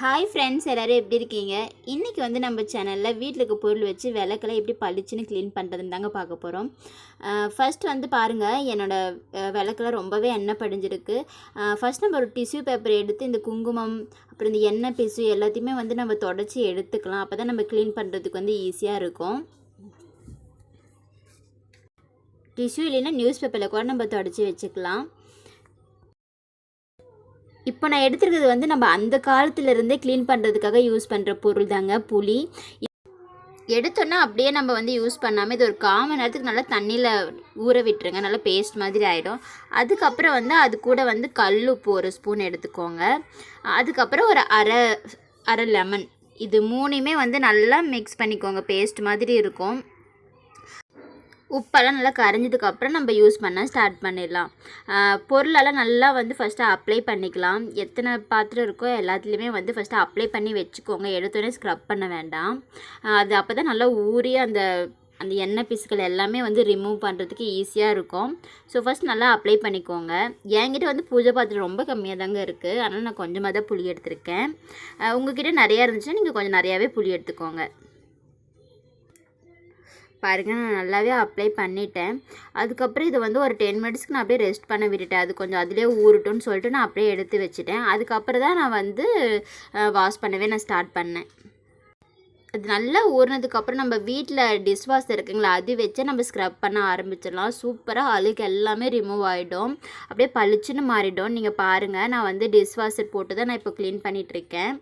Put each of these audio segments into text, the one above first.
Hi friends எல்லோரும் எப்படி இருக்கீங்க? இன்றைக்கி வந்து நம்ம சேனலில் வீட்டில் இருக்க பொருள் வச்சு விளக்கெல்லாம் எப்படி பளிச்சுன்னு க்ளீன் பண்ணுறதுன்னு தாங்க பார்க்க போகிறோம் ஃபர்ஸ்ட் வந்து பாருங்கள் என்னோடய விளக்கெல்லாம் ரொம்பவே எண்ணெய் படிஞ்சிருக்கு. ஃபர்ஸ்ட் நம்ம ஒரு டிஷ்யூ பேப்பர் எடுத்து இந்த குங்குமம் அப்புறம் இந்த எண்ணெய் பிசு எல்லாத்தையுமே வந்து நம்ம தொடச்சி எடுத்துக்கலாம். அப்போ தான் நம்ம க்ளீன் பண்ணுறதுக்கு வந்து ஈஸியாக இருக்கும். டிஷ்யூ இல்லைன்னா நியூஸ் பேப்பரில் கூட நம்ம தொடச்சி வச்சுக்கலாம். இப்போ நான் எடுத்துருக்கிறது வந்து நம்ம அந்த காலத்துலேருந்தே க்ளீன் பண்ணுறதுக்காக யூஸ் பண்ணுற பொருள் தாங்க புளி. எடுத்தோன்னா அப்படியே நம்ம வந்து யூஸ் பண்ணாமல் இது ஒரு காமன் நேரத்துக்கு நல்லா தண்ணியில் ஊற விட்டுருங்க. நல்லா பேஸ்ட் மாதிரி ஆகிடும் அதுக்கப்புறம் வந்து அது கூட வந்து கல் உப்பு ஒரு ஸ்பூன் எடுத்துக்கோங்க. அதுக்கப்புறம் ஒரு அரை அரை லெமன் இது மூணையுமே வந்து நல்லா மிக்ஸ் பண்ணிக்கோங்க. பேஸ்ட் மாதிரி இருக்கும். உப்பெல்லாம் நல்லா கரைஞ்சதுக்கப்புறம் நம்ம யூஸ் பண்ண ஸ்டார்ட் பண்ணிடலாம். பொருளெல்லாம் நல்லா வந்து ஃபஸ்ட்டு அப்ளை பண்ணிக்கலாம். எத்தனை பாத்திரம் இருக்கோ எல்லாத்துலேயுமே வந்து ஃபஸ்ட்டு அப்ளை பண்ணி வச்சுக்கோங்க. எடுத்தோடனே ஸ்க்ரப் பண்ண வேண்டாம். அது அப்போ தான் நல்லா ஊறி அந்த அந்த எண்ணெய் பிசுக்கள் எல்லாமே வந்து ரிமூவ் பண்ணுறதுக்கு ஈஸியாக இருக்கும். ஸோ ஃபஸ்ட் நல்லா அப்ளை பண்ணிக்கோங்க. என்கிட்ட வந்து பூஜை பாத்திரம் ரொம்ப கம்மியாக தாங்க இருக்குது அதனால் நான் கொஞ்சமாக தான் புளி எடுத்திருக்கேன். உங்ககிட்ட நிறையா இருந்துச்சுன்னா நீங்கள் கொஞ்சம் நிறையாவே புளி எடுத்துக்கோங்க. பாருங்கள் நான் நல்லாவே அப்ளை பண்ணிட்டேன். அதுக்கப்புறம் இது வந்து ஒரு டென் மினிட்ஸ்க்கு நான் அப்படியே ரெஸ்ட் பண்ண விட்டுட்டேன். அது கொஞ்சம் அதிலே ஊறட்டும்னு சொல்லிட்டு நான் அப்படியே எடுத்து வச்சுட்டேன். அதுக்கப்புறம் தான் நான் வந்து வாஷ் பண்ணவே நான் ஸ்டார்ட் பண்ணேன். அது நல்லா ஊறினதுக்கப்புறம் நம்ம வீட்டில் டிஷ் வாஷர் இருக்குங்களா அது வச்சு நம்ம ஸ்க்ரப் பண்ண ஆரம்பிச்சிடலாம். சூப்பராக அழுக்கு எல்லாமே ரிமூவ் ஆகிடும் அப்படியே பளிச்சுன்னு மாறிடும். நீங்கள் பாருங்கள் நான் வந்து டிஷ் வாஷர் போட்டு தான் நான் இப்போ க்ளீன் பண்ணிகிட்ருக்கேன்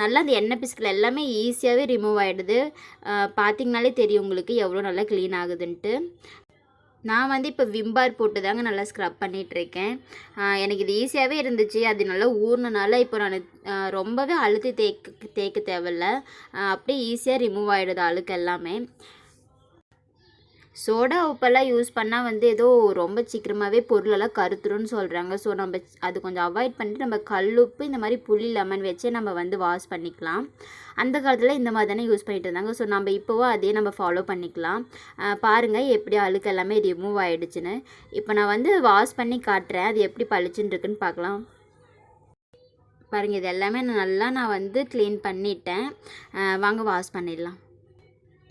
நல்லா அந்த எண்ணெய் பிசுக்கள் எல்லாமே ஈஸியாகவே ரிமூவ் ஆகிடுது பார்த்திங்கனாலே தெரியும் உங்களுக்கு எவ்வளோ நல்லா க்ளீன் ஆகுதுன்ட்டு. நான் வந்து இப்போ விம்பார் போட்டு தாங்க நல்லா ஸ்க்ரப் பண்ணிகிட்ருக்கேன் எனக்கு இது ஈஸியாகவே இருந்துச்சு. அது நல்லா ஊறினால இப்போ நான் ரொம்பவே அழுத்தி தேய்க்க தேய்க்க தேவையில்ல. அப்படியே ஈஸியாக ரிமூவ் ஆகிடுது அழுக்கு எல்லாமே. சோடா உப்பெல்லாம் யூஸ் பண்ணால் வந்து ஏதோ ரொம்ப சீக்கிரமாகவே பொருளெல்லாம் கருத்துருன்னு சொல்கிறாங்க ஸோ நம்ம அது கொஞ்சம் அவாய்ட் பண்ணிட்டு நம்ம கல்லுப்பு இந்த மாதிரி புளி லெமன் வச்சே நம்ம வந்து வாஷ் பண்ணிக்கலாம். அந்த காலத்தில் இந்த மாதிரி தானே யூஸ் பண்ணிட்டு இருந்தாங்க. ஸோ நம்ம இப்போவும் அதே நம்ம ஃபாலோ பண்ணிக்கலாம். பாருங்கள் எப்படி அழுக்கு எல்லாமே ரிமூவ் ஆகிடுச்சுன்னு இப்போ நான் வந்து வாஷ் பண்ணி காட்டுறேன். அது எப்படி பளிச்சுன்னு இருக்குன்னு பார்க்கலாம். பாருங்கள் இது எல்லாமே நல்லா நான் வந்து க்ளீன் பண்ணிட்டேன். வாங்க வாஷ் பண்ணிடலாம்.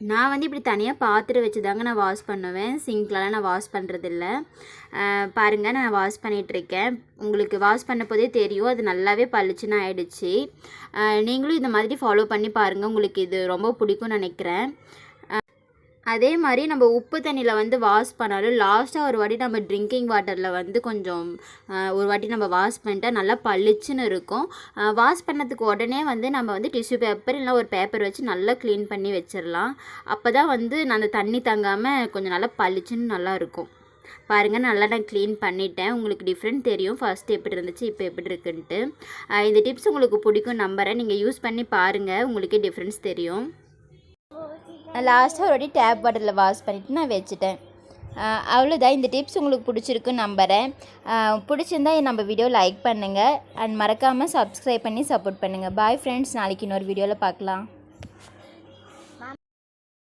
நான் வந்து இப்படி தனியாக பாத்திரம் வச்சு தாங்க நான் வாஷ் பண்ணுவேன். சிங்க்லலாம் நான் வாஷ் பண்ணுறதில்ல பாருங்கள் நான் வாஷ் பண்ணிகிட்ருக்கேன் உங்களுக்கு வாஷ் பண்ண போதே தெரியும் அது நல்லாவே பளிச்சுன்னு ஆயிடுச்சு. நீங்களும் இந்த மாதிரி ஃபாலோ பண்ணி பாருங்கள் உங்களுக்கு இது ரொம்ப பிடிக்கும்னு நினைக்கிறேன். அதே மாதிரி நம்ம உப்பு தண்ணியில் வந்து வாஷ் பண்ணாலும் லாஸ்ட்டாக ஒரு வாட்டி நம்ம ட்ரிங்கிங் வாட்டரில் வந்து கொஞ்சம் ஒரு வாட்டி நம்ம வாஷ் பண்ணிட்டா நல்லா பளிச்சுன்னு இருக்கும். வாஷ் பண்ணதுக்கு உடனே வந்து நம்ம வந்து டிஷ்யூ பேப்பர் இல்லை ஒரு பேப்பர் வச்சு நல்லா க்ளீன் பண்ணி வச்சிடலாம். அப்போ தான் வந்து நான் அந்த தண்ணி தங்காமல் கொஞ்சம் நல்லா பளிச்சுன்னு நல்லா இருக்கும். பாருங்கள் நல்லா நான் க்ளீன் பண்ணிட்டேன். உங்களுக்கு டிஃப்ரெண்ட் தெரியும். ஃபஸ்ட் எப்படி இருந்துச்சு இப்போ எப்படி இருக்குன்ட்டு. இந்த டிப்ஸ் உங்களுக்கு பிடிக்கும் நம்புகிறேன் நீங்கள் யூஸ் பண்ணி பாருங்கள் உங்களுக்கே டிஃப்ரென்ஸ் தெரியும். லாஸ்ட்டாக ஒரு வாட்டி டேப் வாட்டரில் வாஷ் பண்ணிவிட்டு நான் வச்சுட்டேன். அவ்வளோதான் இந்த டிப்ஸ் உங்களுக்கு பிடிச்சிருக்குன்னு நம்புகிறேன் பிடிச்சிருந்தா நம்ம வீடியோ லைக் பண்ணுங்கள் அண்ட் மறக்காமல் சப்ஸ்கிரைப் பண்ணி சப்போர்ட் பண்ணுங்கள் பாய் ஃப்ரெண்ட்ஸ் நாளைக்கு இன்னொரு வீடியோவில் பார்க்கலாம்.